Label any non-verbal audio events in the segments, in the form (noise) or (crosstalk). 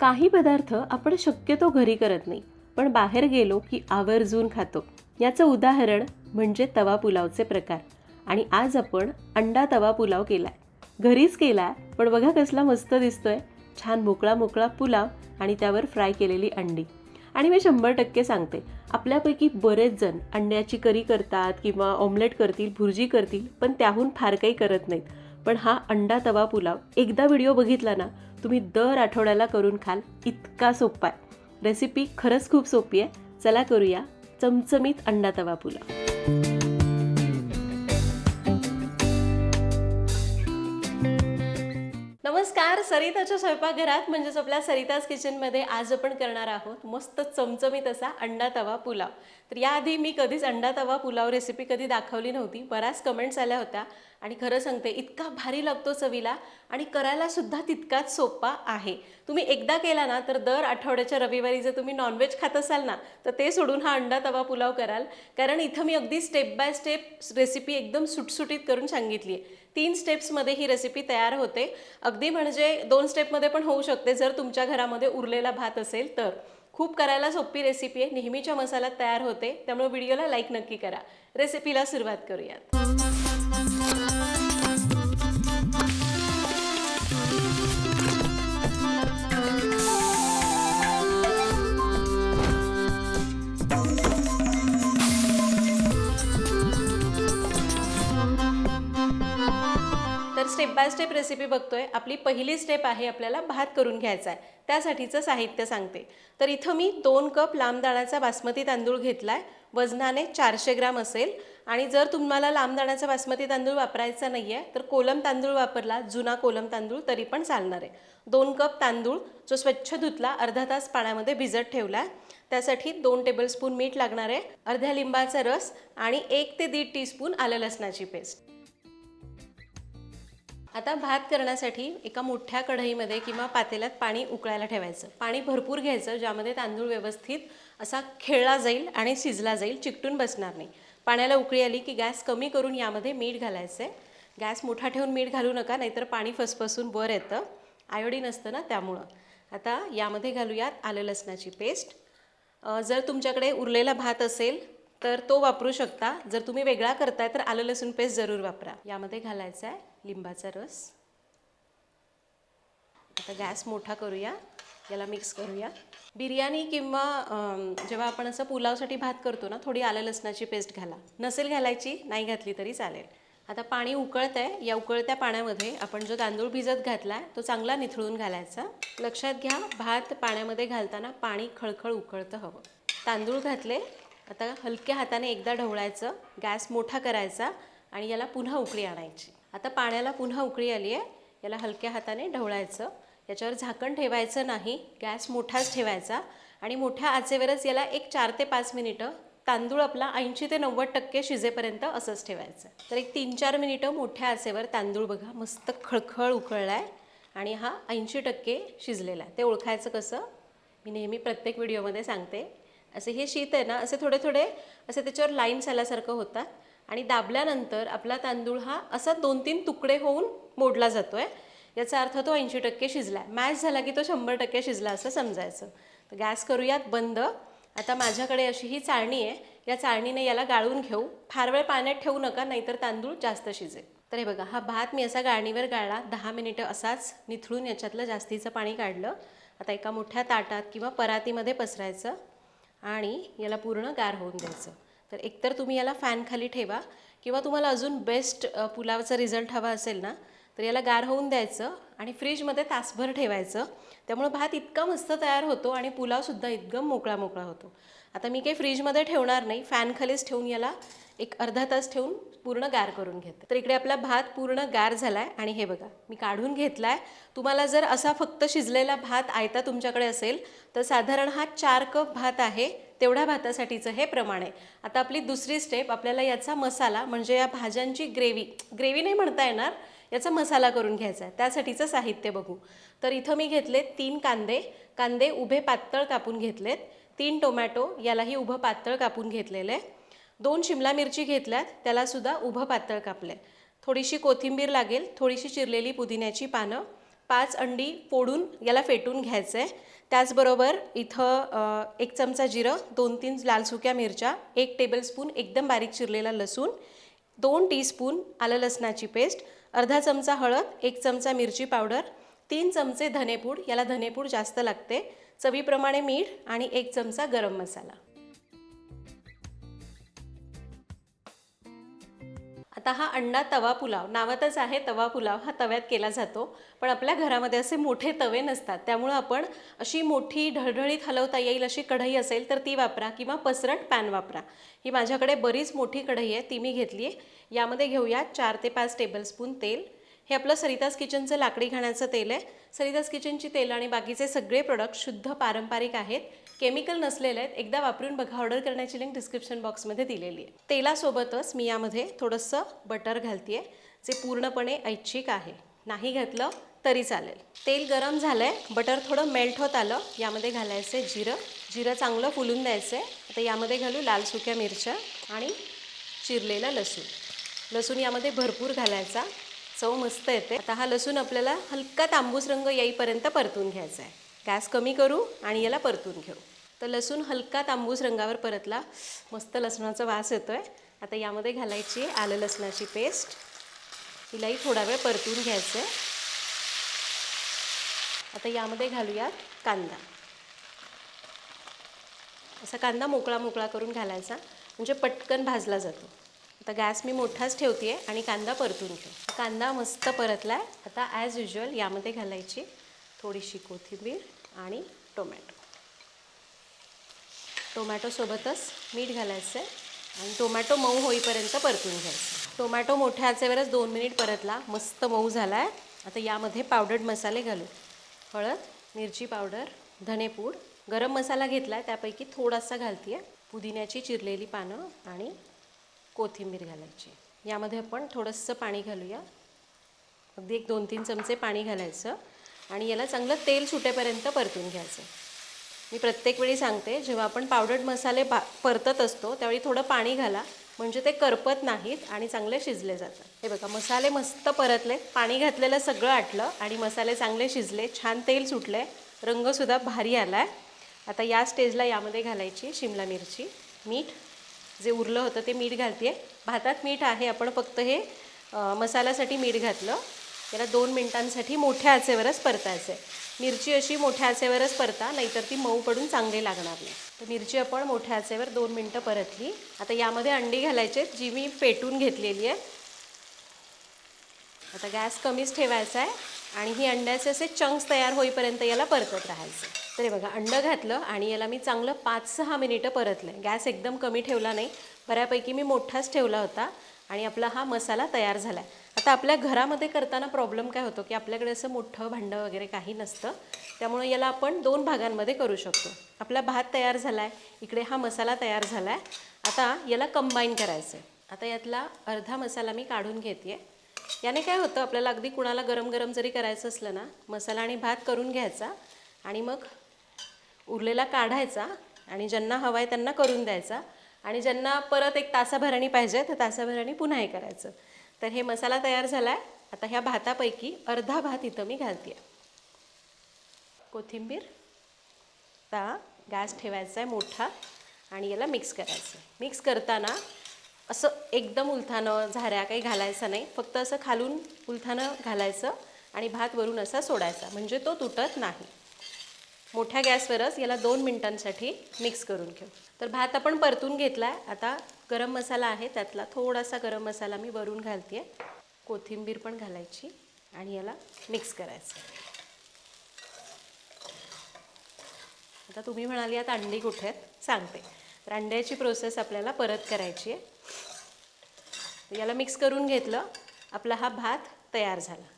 काही पदार्थ आपण शक्यतो घरी करत नाही पण बाहेर गेलो की आवर्जून खातो. याचं उदाहरण म्हणजे तवा पुलावचे प्रकार. आणि आज आपण अंडा तवा पुलाव केला आहे घरीच केलाय पण बघा कसला मस्त दिसतोय. छान मोकळा मोकळा पुलाव आणि त्यावर फ्राय केलेली अंडी. आणि मी शंभर टक्के सांगते आपल्यापैकी बरेच जण अंड्याची करी करतात किंवा ऑमलेट करतील भुर्जी करतील पण त्याहून फार काही करत नाहीत. पण हा अंडा तवा पुलाव एकदा व्हिडिओ बघितला ना तुम्ही दर आठवड्याला करून खाल इतका सोपा आहे रेसिपी खरंच खूप सोपी आहे. चला करूया चमचमीत अंडा तवा पुलाव. सरिताच्या स्वयंपाकघरात म्हणजेच आपल्या सरिताज किचनमध्ये आज आपण करणार आहोत मस्त चमचमीत असा अंडा तवा पुलाव. तर याआधी मी कधीच अंडा तवा पुलाव रेसिपी कधी दाखवली नव्हती. बऱ्याच कमेंट्स आल्या होत्या. आणि खरं सांगते इतका भारी लागतो चवीला आणि करायला सुद्धा तितकाच सोपा आहे. तुम्ही एकदा केला ना तर दर आठवड्याच्या रविवारी जर तुम्ही नॉनव्हेज खात असाल ना तर ते सोडून हा अंडा तवा पुलाव कराल. कारण इथं मी अगदी स्टेप बाय स्टेप रेसिपी एकदम सुटसुटीत करून सांगितली आहे तीन स्टेप्समध्ये ही रेसिपी तयार होते. अगदी म्हणजे दोन स्टेपमध्ये पण होऊ शकते. जर तुमच्या घरामध्ये उरलेला भात असेल तर. खूप करायला सोपी रेसिपी आहे. नेहमीच्या मसाल्यात तयार होते. त्यामुळे व्हिडिओला लाईक नक्की करा. रेसिपीला सुरुवात करूयात. तर स्टेप बाय स्टेप रेसिपी बघतोय. आपली पहिली स्टेप आहे आपल्याला भात करून घ्यायचा आहे. त्यासाठीचं साहित्य सांगते. तर इथं मी दोन कप लांब दाण्याचा बासमती तांदूळ घेतला आहे वजनाने चारशे ग्राम असेल. आणि जर तुम्हाला लांब दाण्याचा बासमती तांदूळ वापरायचा नाही आहे तर कोलम तांदूळ वापरला. जुना कोलम तांदूळ तरी पण चालणार आहे. दोन कप तांदूळ जो स्वच्छ धुतला अर्धा तास पाण्यामध्ये भिजत ठेवला आहे त्यासाठी दोन टेबलस्पून मीठ लागणार आहे. अर्ध्या लिंबाचा रस आणि एक ते दीड टीस्पून आलं लसणाची पेस्ट आता भात करण्यासाठी एका मोठ्या कढईमध्ये किंवा पातेल्यात पाणी उकळायला ठेवायचं. पाणी भरपूर घ्यायचं ज्यामध्ये तांदूळ व्यवस्थित असा खेळला जाईल आणि शिजला जाईल चिकटून बसणार नाही. पाण्याला उकळी आली की गॅस कमी करून यामध्ये मीठ घालायचं आहे गॅस मोठा ठेवून मीठ घालू नका नाहीतर पाणी फसफसून वर येतं. आयोडीन असतं ना त्यामुळं. आता यामध्ये घालूयात आलं लसणाची पेस्ट. जर तुमच्याकडे उरलेला भात असेल तर तो वापरू शकता. जर तुम्ही वेगळा करताय तर आलं लसूण पेस्ट जरूर वापरा. यामध्ये घालायचं आहे लिंबाचा रस. आता गॅस मोठा करूया. याला मिक्स करूया. बिर्याणी किंवा जेव्हा आपण असं पुलावसाठी भात करतो ना थोडी आलं लसणाची पेस्ट घाला. नसेल घालायची नाही घातली तरी चालेल. आता पाणी उकळत आहे या उकळत्या पाण्यामध्ये आपण जो तांदूळ भिजत घातला आहे तो चांगला निथळून घालायचा. लक्षात घ्या भात पाण्यामध्ये घालताना पाणी खळखळ उकळतं हवं. तांदूळ घातले आता हलक्या हाताने एकदा ढवळायचं. गॅस मोठा करायचा आणि याला पुन्हा उकळी आणायची. आता पाण्याला पुन्हा उकळी आली आहे. याला हलक्या हाताने ढवळायचं. याच्यावर झाकण ठेवायचं नाही. गॅस मोठाच ठेवायचा. आणि मोठ्या आचेवरच याला एक चार ते पाच मिनिटं तांदूळ आपला ऐंशी ते नव्वद टक्के शिजेपर्यंत असंच ठेवायचं. तर एक तीन चार मिनिटं मोठ्या आचेवर तांदूळ बघा मस्त खळखळ उकळला आहे आणि हा ऐंशी टक्के शिजलेला आहे. ते ओळखायचं कसं? मी नेहमी प्रत्येक व्हिडिओमध्ये सांगते. असे हे शीत आहे ना असे थोडे थोडे असे त्याच्यावर लाईन्स आल्यासारखं होतात. आणि दाबल्यानंतर आपला तांदूळ हा असा दोन तीन तुकडे होऊन मोडला जातो आहे याचा अर्थ तो ऐंशी टक्के शिजला आहे मॅच झाला की तो शंभर टक्के शिजला असं समजायचं. तर गॅस करूयात बंद. आता माझ्याकडे अशी ही चाळणी आहे. या चाळणीने याला गाळून घेऊ. फार वेळ पाण्यात ठेवू नका नाहीतर तांदूळ जास्त शिजेल. तर हे बघा हा भात मी असा गाळणीवर गाळला. दहा मिनिटं असाच निथळून याच्यातलं जास्तीचं पाणी काढलं. आता एका मोठ्या ताटात किंवा परातीमध्ये पसरायचं आणि याला पूर्ण गार होऊन द्यायचं. तर एकतर तुम्ही याला फॅनखाली ठेवा किंवा तुम्हाला अजून बेस्ट पुलावचा रिझल्ट हवा असेल ना तर याला गार होऊन द्यायचं आणि फ्रीजमध्ये तासभर ठेवायचं. त्यामुळे भात इतका मस्त तयार होतो आणि पुलावसुद्धा एकदम मोकळा मोकळा होतो. आता मी काही फ्रीजमध्ये ठेवणार नाही. फॅनखालीच ठेवून याला एक अर्धा तास ठेवून पूर्ण गार करून घेते. तर इकडे आपला भात पूर्ण गार झाला आहे आणि हे बघा मी काढून घेतला आहे तुम्हाला जर असा फक्त शिजलेला भात आयता तुमच्याकडे असेल तर साधारण हा चार कप भात आहे. तेवढ्या भातासाठीचं हे प्रमाण आहे. आता आपली दुसरी स्टेप आपल्याला याचा मसाला म्हणजे या भाज्यांची ग्रेव्ही ग्रेव्ही नाही म्हणता येणार याचा मसाला करून घ्यायचा आहे. त्यासाठीचं साहित्य बघू. तर इथं मी घेतले तीन कांदे. कांदे उभे पातळ कापून घेतलेत. तीन टोमॅटो यालाही उभं पातळ कापून घेतलेले. दोन शिमला मिरची घेतल्यात. त्यालासुद्धा उभं पातळ कापलं थोडीशी कोथिंबीर लागेल. थोडीशी चिरलेली पुदिन्याची पानं. पाच अंडी फोडून याला फेटून घ्यायचं आहे त्याचबरोबर इथं एक चमचा जिरं दोन तीन लाल सुक्या मिरच्या एक टेबलस्पून एकदम बारीक चिरलेला लसूण दोन टीस्पून आलं लसणाची पेस्ट अर्धा चमचा हळद एक चमचा मिरची पावडर तीन चमचे धनेपूड याला धनेपूड जास्त लागते. चवीप्रमाणे मीठ आणि एक चमचा गरम मसाला. आता हा अंडा तवा पुलाव नावातच आहे तवा पुलाव हा तव्यात केला जातो. पण आपल्या घरामध्ये असे मोठे तवे नसतात. त्यामुळं आपण अशी मोठी ढळढळीत हलवता येईल अशी कढई असेल तर ती वापरा किंवा पसरट पॅन वापरा. ही माझ्याकडे बरीच मोठी कढई आहे ती मी घेतली आहे यामध्ये घेऊया चार ते पाच टेबलस्पून तेल. हे आपलं सरिताज किचनचं लाकडी घाण्याचं तेल आहे. सरिताज किचनची तेल आणि बाकीचे सगळे प्रोडक्ट शुद्ध पारंपरिक आहेत. केमिकल नसलेले आहेत. एकदा वापरून बघा ऑर्डर करण्याची लिंक डिस्क्रिप्शन बॉक्समध्ये दिलेली आहे. तेलासोबतच मी यामध्ये थोडंसं बटर घालते जे पूर्णपणे ऐच्छिक आहे. नाही घातलं तरी चालेल. तेल गरम झालं आहे बटर थोडं मेल्ट होत आलं. यामध्ये घालायचं आहे जिरं. जिरं चांगलं फुलून द्यायचं आहे आता यामध्ये घालू लाल सुक्या मिरच्या आणि चिरलेला लसूण. लसूण यामध्ये भरपूर घालायचा. चव मस्त येते. आता हा लसूण आपल्याला हलका तांबूस रंग येईपर्यंत परतून घ्यायचा आहे. गॅस कमी करू आणि याला परतून घेऊ. तर लसूण हलका तांबूस रंगावर परतला. मस्त लसणाचा वास येतो आहे आता यामध्ये घालायची आलं लसणाची पेस्ट. तिलाही थोडा वेळ परतून घ्यायचं आहे आता यामध्ये घालूयात कांदा. असा कांदा मोकळा मोकळा करून घालायचा. म्हणजे पटकन भाजला जातो. आता गॅस मी मोठाच ठेवते आहे आणि कांदा परतून घेऊ. कांदा मस्त परतला आहे आता ॲज युजल यामध्ये घालायची थोडीशी कोथिंबीर आणि टोमॅटो. टोमॅटोसोबतच मीठ घालायचं आहे आणि टोमॅटो मऊ होईपर्यंत परतून घ्यायचं. टोमॅटो मोठ्या आचेवरच दोन मिनिट परतला. मस्त मऊ झाला आहे आता यामध्ये पावडर्ड मसाले घालू हळद मिरची पावडर धनेपूड गरम मसाला घेतला आहे त्यापैकी थोडासा घालते आहे पुदिन्याची चिरलेली पानं आणि कोथिंबीर घालायची. यामध्ये आपण थोडंसं पाणी घालूया. अगदी एक दोन तीन चमचे पाणी घालायचं आणि याला चांगलं तेल सुटेपर्यंत परतून घ्यायचं. मी प्रत्येक वेळी सांगते जेव्हा आपण पावडर्ड मसाले पा परतत असतो त्यावेळी थोडं पाणी घाला म्हणजे ते करपत नाहीत आणि चांगले शिजले जातात. हे बघा मसाले मस्त परतले पाणी घातलेलं सगळं आटलं आणि मसाले चांगले शिजले छान तेल सुटले रंगसुद्धा भारी आला आहे आता या स्टेजला यामध्ये घालायची शिमला मिरची मीठ जे उरलं होतं ते मीठ घालते भातात मीठ आहे आपण फक्त हे मसाल्यासाठी मीठ घातलं. त्याला दोन मिनिटांसाठी मोठ्या आचेवरच परतायचं आहे मिरची अशी मोठ्या आचेवरच परता नाहीतर ती मऊ पडून चांगली लागणार नाही. तर मिरची आपण मोठ्या आचेवर दोन मिनटं परतली. आता यामध्ये अंडी घालायचे जी मी पेटून घेतलेली आहे. आता गॅस कमीच ठेवायचा आहे आणि ही अंड्याचे असे चंक्स तयार होईपर्यंत याला परतत राहायचं तर हे बघा अंडं घातलं आणि याला मी चांगलं पाच सहा मिनिटं परतलं गॅस एकदम कमी ठेवला नाही. बऱ्यापैकी मी मोठाच ठेवला होता आणि आपला हा मसाला तयार झाला आहे आता आपल्या घरामध्ये करताना प्रॉब्लेम काय होतो की आपल्याकडे असं मोठं भांडं वगैरे काही नसतं. त्यामुळे याला आपण दोन भागांमध्ये करू शकतो. आपला भात तयार झाला आहे इकडे हा मसाला तयार झाला आहे आता याला कंबाईन करायचं आहे आता यातला अर्धा मसाला मी काढून घेते याने काय होतं आपल्याला अगदी कुणाला गरम गरम जरी करायचं असलं ना मसाला आणि भात करून घ्यायचा आणि मग उरलेला काढायचा आणि ज्यांना हवा आहे त्यांना करून द्यायचा. आणि ज्यांना परत एक तासाभराणी पाहिजे तर तासाभराणी पुन्हा हे करायचं. तर हे मसाला तयार झाला आहे आता ह्या भातापैकी अर्धा भात इथं मी घालते कोथिंबीर आता गॅस ठेवायचा आहे मोठा आणि याला मिक्स करायचं मिक्स करताना असं एकदम उलथानं झाऱ्या काही घालायचं नाही. फक्त असं खालून उलथानं घालायचं आणि भात वरून असा सोडायचा. म्हणजे तो तुटत नाही. मोठ्या गॅसवरच याला दोन मिनिटांसाठी मिक्स करून घेऊ. तर भात आपण परतून घेतला आहे आता गरम मसाला आहे त्यातला थोडासा गरम मसाला मी वरून घालते कोथिंबीर पण घालायची आणि याला मिक्स करायचं. आता तुम्ही म्हणाली आता अंडी कुठे आहेत? सांगते. तर अंड्याची प्रोसेस आपल्याला परत करायची आहे. याला मिक्स करून घेतलं. आपला हा भात तयार झाला.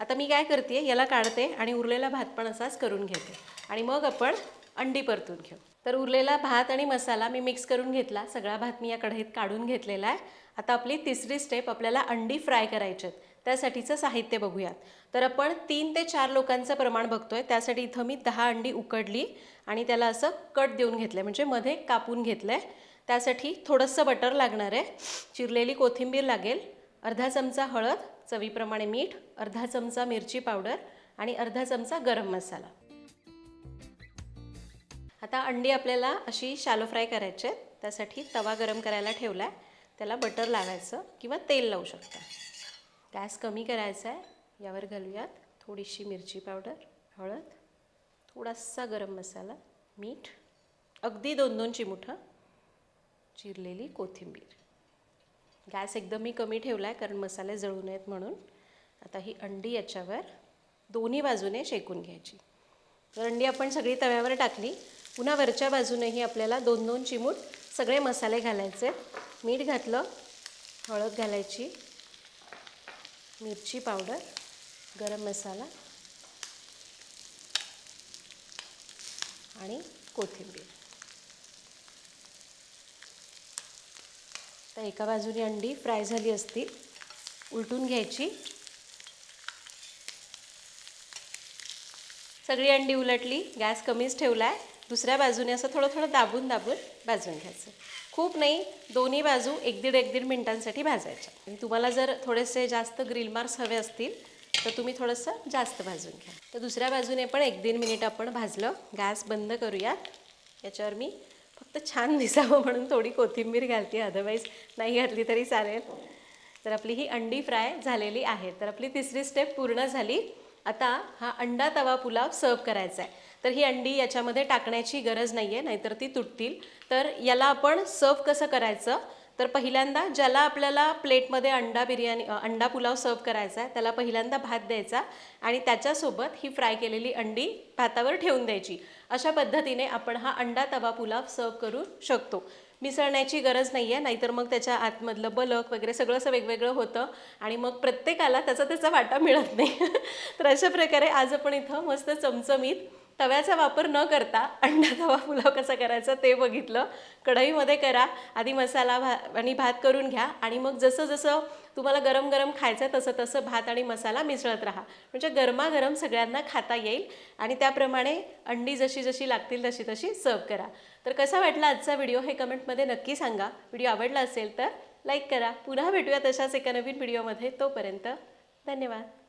आता मी काय करते याला काढते आणि उरलेला भात पण असाच करून घेते. आणि मग आपण अंडी परतून घेऊ. तर उरलेला भात आणि मसाला मी मिक्स करून घेतला. सगळा भात मी या कढईत काढून घेतलेला आहे. आता आपली तिसरी स्टेप आपल्याला अंडी फ्राय करायची आहेत. त्यासाठीचं साहित्य बघूयात. तर आपण तीन ते चार लोकांचं प्रमाण बघतोय. त्यासाठी इथं मी दहा अंडी उकडली आणि त्याला असं कट देऊन घेतलं म्हणजे मध्ये कापून घेतलं आहे त्यासाठी थोडंसं बटर लागणार आहे. चिरलेली कोथिंबीर लागेल. अर्धा चमचा हळद. चवीप्रमाणे मीठ अर्धा चमचा मिरची पावडर आणि अर्धा चमचा गरम मसाला. आता अंडी आपल्याला अशी शालो फ्राय करायची आहेत. त्यासाठी तवा गरम करायला ठेवला आहे त्याला बटर लावायचं किंवा तेल लावू शकता. गॅस कमी करायचा आहे. यावर घालूयात थोडीशी मिरची पावडर हळद थोडासा गरम मसाला मीठ अगदी दोन दोन चिमुठं चिरलेली कोथिंबीर. गॅस एकदम मी कमी ठेवला आहे कारण मसाले जळू नयेत म्हणून. आता ही अंडी याच्यावर दोन्ही बाजूने शेकून घ्यायची. तर अंडी आपण सगळी तव्यावर टाकली पुन्हा वरच्या बाजूनेही आपल्याला दोन दोन चिमूट सगळे मसाले घालायचे. मीठ घातलं हळद घालायची मिरची पावडर गरम मसाला आणि कोथिंबीर. तर एका बाजूने अंडी फ्राय झाली असतील. उलटून घ्यायची. सगळी अंडी उलटली. गॅस कमीच ठेवला आहे दुसऱ्या बाजूने असं थोडं थोडं दाबून दाबून भाजून घ्यायचं. खूप नाही दोन्ही बाजू एक दीड एक दीड मिनटांसाठी भाजायच्या. आणि तुम्हाला जर थोडेसे जास्त ग्रिल मार्क्स हवे असतील तर तुम्ही थोडंसं जास्त भाजून घ्या. तर दुसऱ्या बाजूने पण एक दीड मिनिट आपण भाजलं. गॅस बंद करूयात. याच्यावर मी फक्त छान दिसावं म्हणून थोडी कोथिंबीर घालते अदरवाईज नाही घातली तरी चालेल. तर आपली ही अंडी फ्राय झालेली आहे. तर आपली तिसरी स्टेप पूर्ण झाली. आता हा अंडा तवा पुलाव सर्व करायचा आहे. तर ही अंडी याच्यामध्ये टाकण्याची गरज नाही आहे नाहीतर ती तुटतील. तर याला आपण सर्व कसं करायचं? तर पहिल्यांदा ज्याला आपल्याला प्लेटमध्ये अंडा बिर्याणी अंडा पुलाव सर्व करायचा आहे त्याला पहिल्यांदा भात द्यायचा आणि त्याच्यासोबत ही फ्राय केलेली अंडी भातावर ठेवून द्यायची. अशा पद्धतीने आपण हा अंडा तवा पुलाव सर्व करू शकतो. मिसळण्याची गरज नाही आहे नाहीतर मग त्याच्या आतमधलं बलक वगैरे सगळं असं वेगवेगळं होतं आणि मग प्रत्येकाला त्याचा त्याचा वाटा मिळत नाही. (laughs) तर अशा प्रकारे आज आपण इथं मस्त चमचमीत तव्याचा वापर न करता अंडा तवा पुलाव कसा करायचा ते बघितलं. कढईमध्ये करा आधी मसाला भा आणि भात करून घ्या आणि मग जसं जसं तुम्हाला गरम गरम खायचं तसं तसं भात आणि मसाला मिसळत राहा. म्हणजे गरमागरम सगळ्यांना खाता येईल आणि त्याप्रमाणे अंडी जशी जशी लागतील तशी तशी सर्व करा. तर कसा वाटला आजचा व्हिडिओ हे कमेंटमध्ये नक्की सांगा. व्हिडिओ आवडला असेल तर लाईक करा. पुन्हा भेटूया तशाच एका नवीन व्हिडिओमध्ये. तोपर्यंत धन्यवाद.